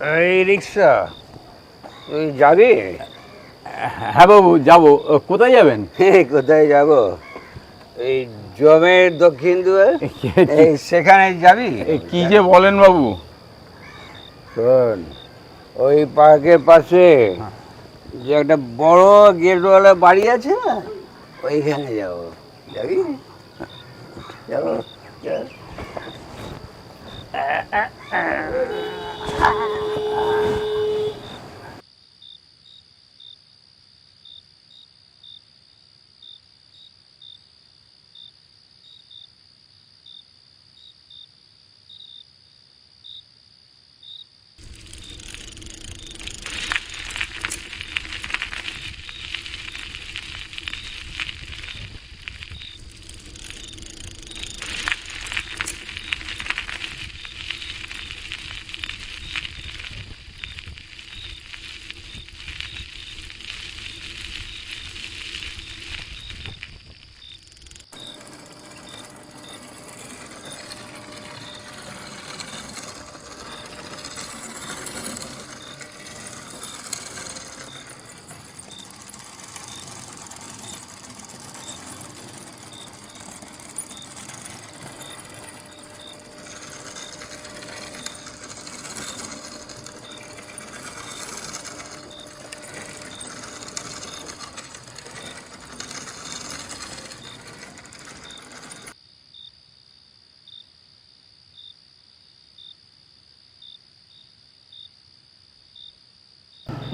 এই রিক্সা। তুই যাবি? হ্যাঁ বাবু যাব। কোথায় যাবেন? কোথায় যাব? এই জমের দক্ষিণ দুয়ার? সেখানে যাবি? কি যে বলেন বাবু। শোন ওই পার্কের পাশে যে একটা বড় গেটওয়ালা বাড়ি আছে না ওইখানে যাব। যাবি? যাব?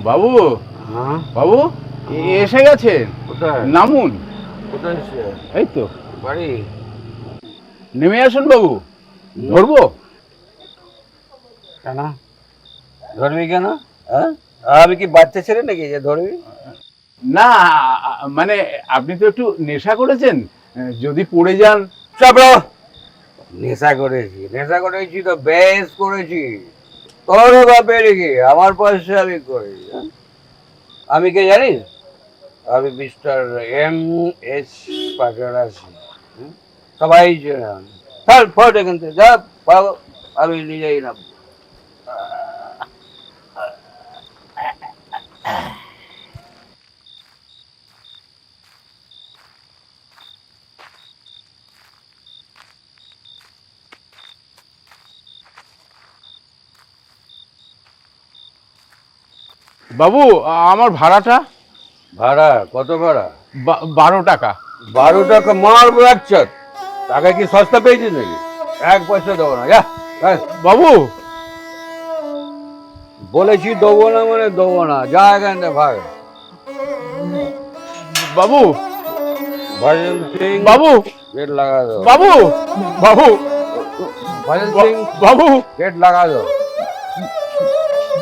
বাবু? হ্যাঁ? বাবু এ- এসে গেছেন নামুন। এই তো। বাড়ি? নেমে আসুন বাবু। ধরবো? কেন? ধরবি কেন? হ্যাঁ? আমি কি বাচ্চা ছেলে নাকি যে ধরবি? না মানে আপনি তো একটু নেশা করেছেন। যদি পড়ে যান। চাপড়ো নেশা করেছি নেশা করেছি তো বেশ করেছি। তোর বাপের কি? আমার পয়সা আমি করি? আমি কে জানিস আমি মিস্টার এম এস পাকড়াসি সবাই চেনে ফট এখান থেকে যা আমি নিজেই নাম বাবু আমার ভাড়াটা? ভাড়া কত ভাড়া? বারো টাকা। বারো টাকা মারবো একশো টাকা কি সস্তা পেয়েছিস নাকি? এক পয়সা দেবো না যা হ্যাঁ। বাবু! বলেছি দেবো না মানে দেবো না যা এখান থেকে ভাগ। বাবু! ভজন সিং বাবু! গেট লাগা দো বাবু! বাবু! ভজন সিং বাবু! গেট লাগা দো বা- বা- বা- বা-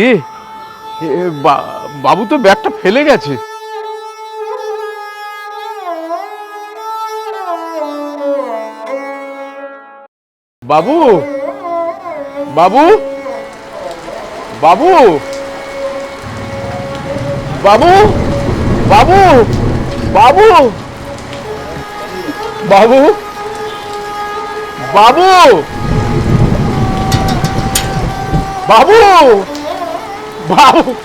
রে বাবু তো ব্যাগটা ফেলে গেছে। বাবু বাবু বাবু বাবু বাবু বাবু বাবু বাবু বাবু pau!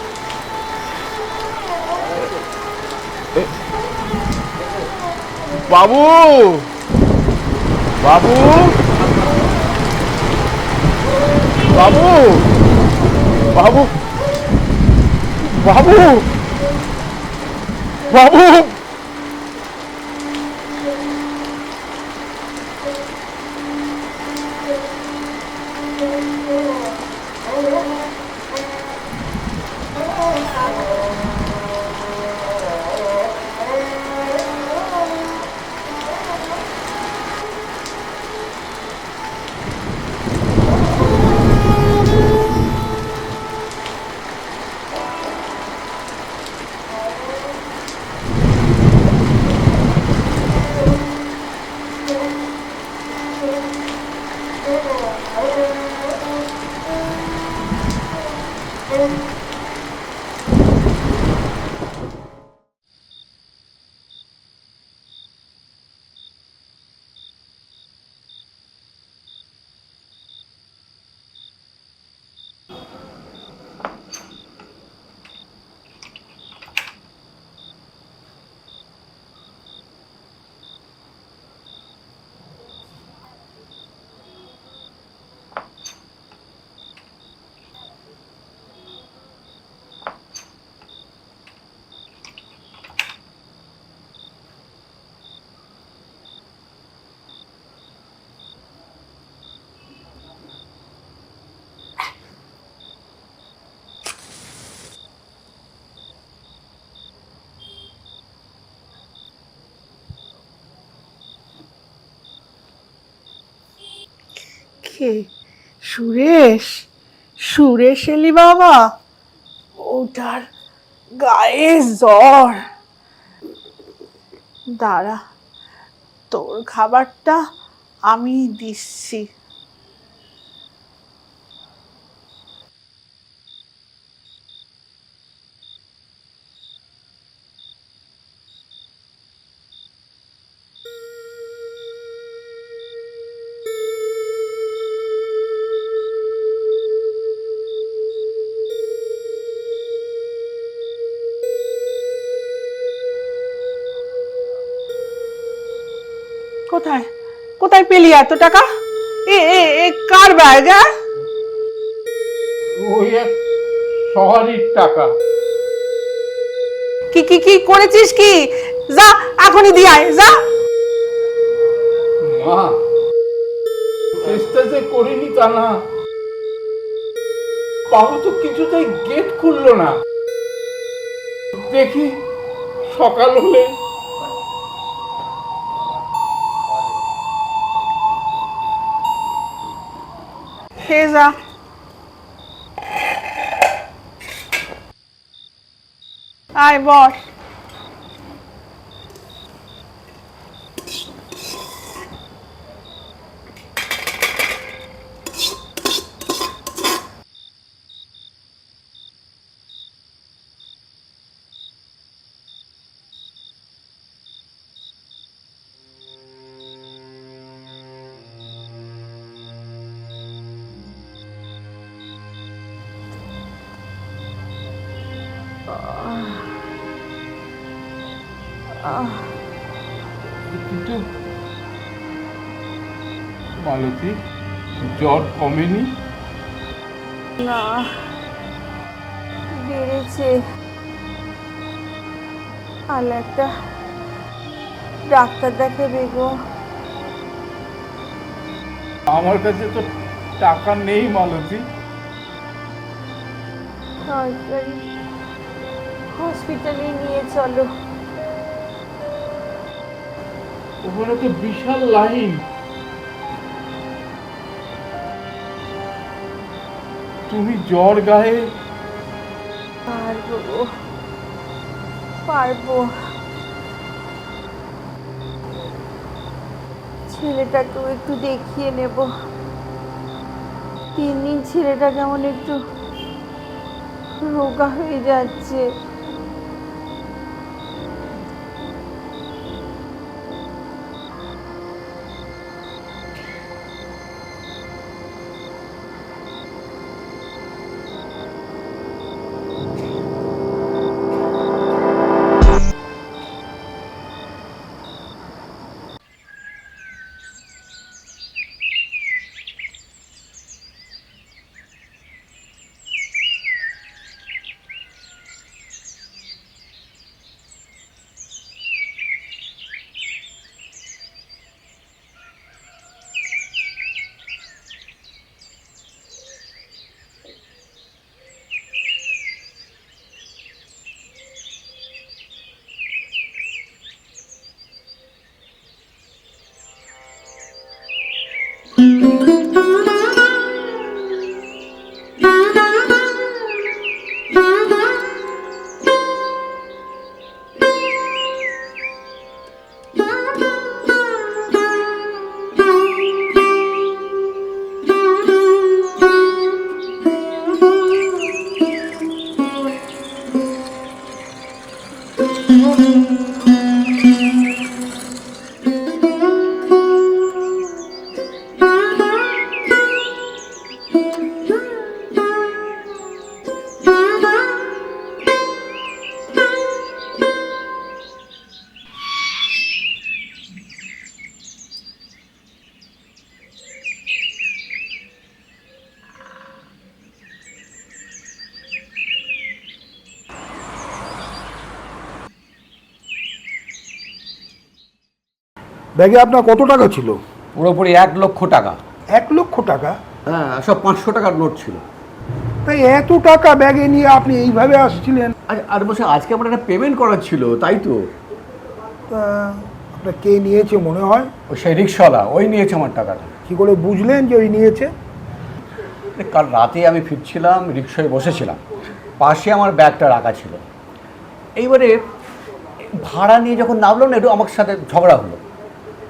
Babu! Babu! Babu! Babu! Babu! Babu! কে সুরেশ সুরেশ এলি বাবা ওটার গায়ে জ্বর। দাঁড়া তোর খাবারটা আমি দিচ্ছি। কোথায়? কোথায় পেলি এত টাকা? এ এ এ কার ব্যাগ হ্যাঁ? ওই এক শহরের টাকা। কি কি কি করেছিস কি? যা এখনই দিয়ে আয় যা। মা চেষ্টা যে করিনি তা না। বাবু তো কিছুতেই গেট খুললো না। দেখি সকাল হলে খেয়ে যা আয় কিন্তু মালতী জ্বর কমেনি? না বেড়েছে। আর একটা ডাক্তার দেখাবে গো। আমার কাছে তো টাকা নেই মালতী। তাড়াতাড়ি হসপিটালে নিয়ে চলো। ওখানে তো বিশাল লাইন। তুমি জ্বর গায়ে? পারব। পারব। ছেলেটাকেও একটু দেখিয়ে নেব। তিন দিন ছেলেটা কেমন একটু রোগা হয়ে যাচ্ছে। ব্যাগে আপনার কত টাকা ছিল? পুরোপুরি এক লক্ষ টাকা। এক লক্ষ টাকা? হ্যাঁ সব পাঁচশো টাকার নোট ছিল। তাই এত টাকা ব্যাগে নিয়ে আপনি এইভাবে আসছিলেন? আর বসে আজকে আমার একটা পেমেন্ট করার ছিল তাই তো। তা আপনার কে নিয়েছে মনে হয়? ওই সেই রিক্সাওয়ালা ওই নিয়েছে আমার টাকাটা। কি করে বুঝলেন যে ওই নিয়েছে? কাল রাতে আমি ফিরছিলাম রিক্সায় বসেছিলাম। পাশে আমার ব্যাগটা রাখা ছিল। এইবারে ভাড়া নিয়ে যখন নামলো না একটু আমার সাথে ঝগড়া হলো।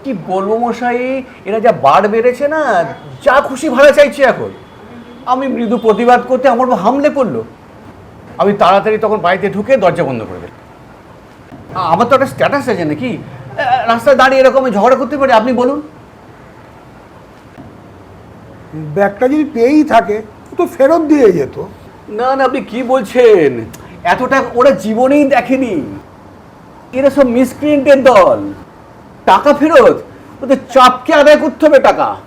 কি বলব মশাই? এরা যা বার বেড়েছে না যা খুশি ভাড়া চাইছে এখন। আমি মৃদু প্রতিবাদ করতে আমার হামলে পড়ল আমি তাড়াতাড়ি তখন বাড়িতে ঢুকে দরজা বন্ধ করে দিলাম। আমার তো একটা স্ট্যাটাস আছে নাকি? রাস্তায় দাঁড়িয়ে এরকম ঝগড়া করতে পারি আপনি বলুন। ব্যাগটা যদি পেয়েই থাকে তো ফেরত দিয়ে যেত। না না আপনি কি বলছেন? এতটা ওরা জীবনেই দেখেনি। এরা সব মিসক্রিয়েন্টের দল। টাকা ফেরত? ওদের চাপকে আদায় করতে হবে টাকা।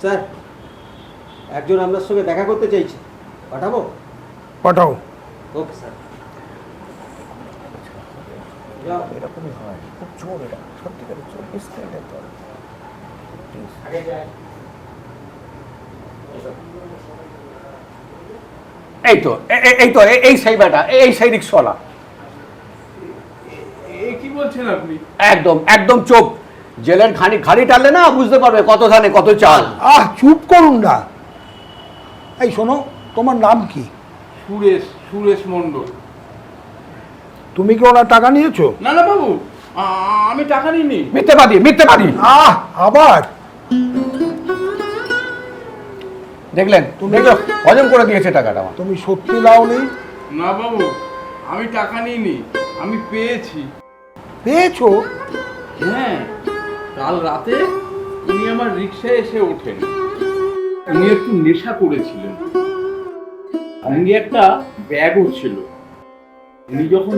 স্যার একজন আপনার সঙ্গে দেখা করতে চাইছে। পাঠাবো? পাঠাও। Okay sir. এই তো এ- এ- এই তো এই সেই বেটা এ- এই সেই রিক্সাওয়ালা। এ কি বলছেন আপনি? একদম একদম চোপ। জেলের খানি টানলে না বুঝতে পারবে কত ধানে কত চাল। আহ চুপ করুন না। এই শোনো তোমার নাম কি? সুরেশ সুরেশ মণ্ডল। তুমি কি ওনার টাকা নিয়েছো? না না বাবু আমি টাকা নিইনি। মিথ্যেবাদী মিথ্যেবাদী। আহ আবার? দেখলেন? দেখল? হজম করে দিয়েছে টাকাটা আমার। তুমি সত্যি লাওনি? না বাবু আমি টাকা নিইনি আমি পেয়েছি। পেয়েছ? হ্যাঁ কাল রাতে উনি আমার রিক্সায় এসে ওঠেন। উনি একটু নেশা করেছিলেন। সঙ্গে একটা ব্যাগও ছিল। উনি যখন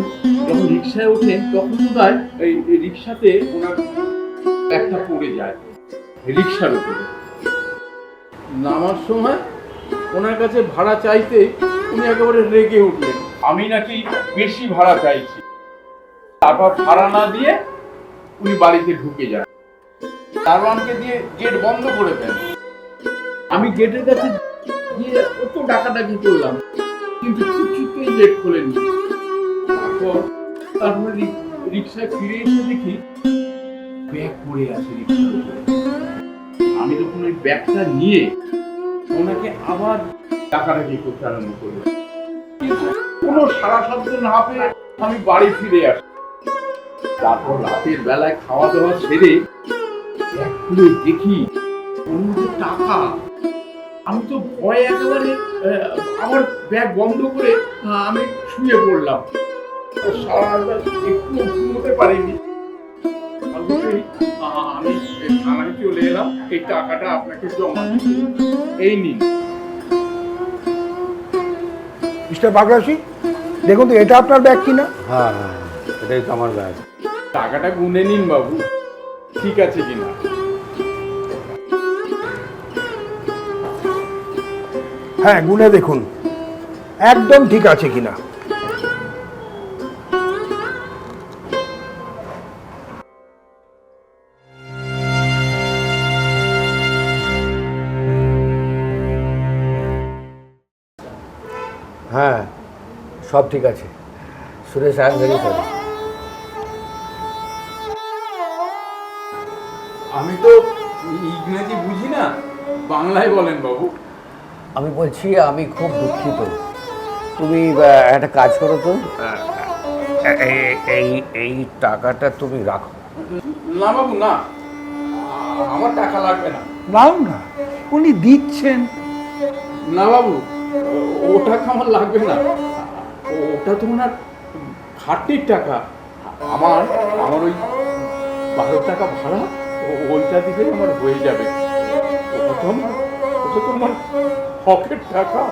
যখন রিক্সায় ওঠেন তখন বোধহয় এই এই রিক্সাতে ওনার ব্যাগটা পড়ে যায়। রিক্সার উপরে। নামার সময় ওনার কাছে ভাড়া চাইতে উনি একেবারে রেগে উঠলেন। আমি নাকি বেশি ভাড়া চাইছি। তারপর ভাড়া না দিয়ে উনি বাড়িতে ঢুকে যান। দারোয়ানকে দিয়ে গেট বন্ধ করে দেন। আমি গেটের কাছে গিয়ে কত ডাকাডাকি করলাম কিন্তু কিছুতেই গেট খোলেনি। তারপর তারপরে রিক্সায় ফিরে এসে দেখি ব্যাগ পড়ে আছে রিক্সার উপরে। আমি তখন ওই ব্যাগটা নিয়ে ওনাকে আবার ডাকাডাকি করতে আরম্ভ করলাম। কোনো সারা শব্দ না পেয়ে আমি বাড়ি ফিরে আসি। তারপর রাতের বেলায় খাওয়া দাওয়া সেরে খুলে দেখি টাকা। আমি তো ভয়ে একেবারে আমার ব্যাগ বন্ধ করে আমি শুয়ে পড়লাম। সারা একটু ঘুমোতে পারিনি। অবশ্যই, আহ, আমি থানায় চলে এলাম। এই টাকাটা আপনাকে জমা এই নিন। মিস্টার বাগরাসি দেখুন তো এটা আপনার ব্যাগ কিনা? হ্যাঁ হ্যাঁ এটাই তো আমার ব্যাগ। টাকাটা গুনে নিন বাবু। ঠিক আছে কিনা? হ্যাঁ গুনে দেখুন। একদম ঠিক আছে কিনা? সব ঠিক আছে। Suresh I am very sorry আমি তো ইংরেজি বুঝি না বাংলায় বলেন বাবু। আমি বলছি আমি খুব দুঃখিত। তুমি একটা কাজ করো তো। এই- এই এই টাকাটা তুমি রাখো। না বাবু না। আমার টাকা লাগবে না। নাও না। উনি দিচ্ছেন। না বাবু ও টাকা আমার লাগবে না। ওটা তো ওনার খাটনির টাকা। আমার আমার ওই বারো টাকা ভাড়া ওইটা দিলে আমার হয়ে যাবে। প্রথম ওটা তো আমার হকের টাকা।